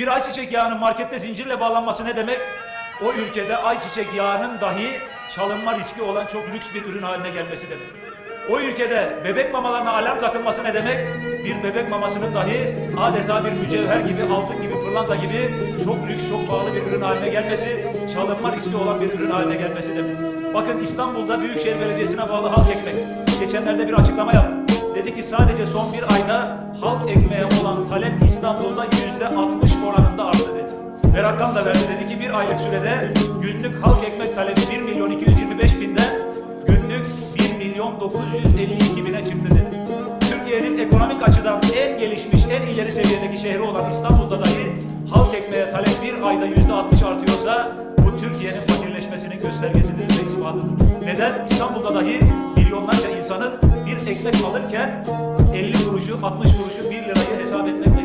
Bir ayçiçek yağının markette zincirle bağlanması ne demek? O ülkede ayçiçek yağının dahi çalınma riski olan çok lüks bir ürün haline gelmesi demek. O ülkede bebek mamalarına alarm takılması ne demek? Bir bebek mamasının dahi adeta bir mücevher gibi, altın gibi, pırlanta gibi çok lüks, çok pahalı bir ürün haline gelmesi, çalınma riski olan bir ürün haline gelmesi demek. Bakın İstanbul'da Büyükşehir Belediyesi'ne bağlı halk ekmek. Geçenlerde bir açıklama yaptı. Dedi ki sadece son bir ayda halk ekmeğe Ve rakam da verdi. Dedi ki bir aylık sürede günlük halk ekmek talebi 1 milyon 225 binden günlük 1 milyon 952 bine çıktı dedi. Türkiye'nin ekonomik açıdan en gelişmiş, en ileri seviyedeki şehri olan İstanbul'da dahi halk ekmeğe talep bir ayda yüzde 60 artıyorsa bu Türkiye'nin fakirleşmesinin göstergesidir ve ispatıdır. Neden? İstanbul'da dahi milyonlarca insanın bir ekmek alırken 50 kuruşu, 60 kuruşu, 1 lirayı hesap etmek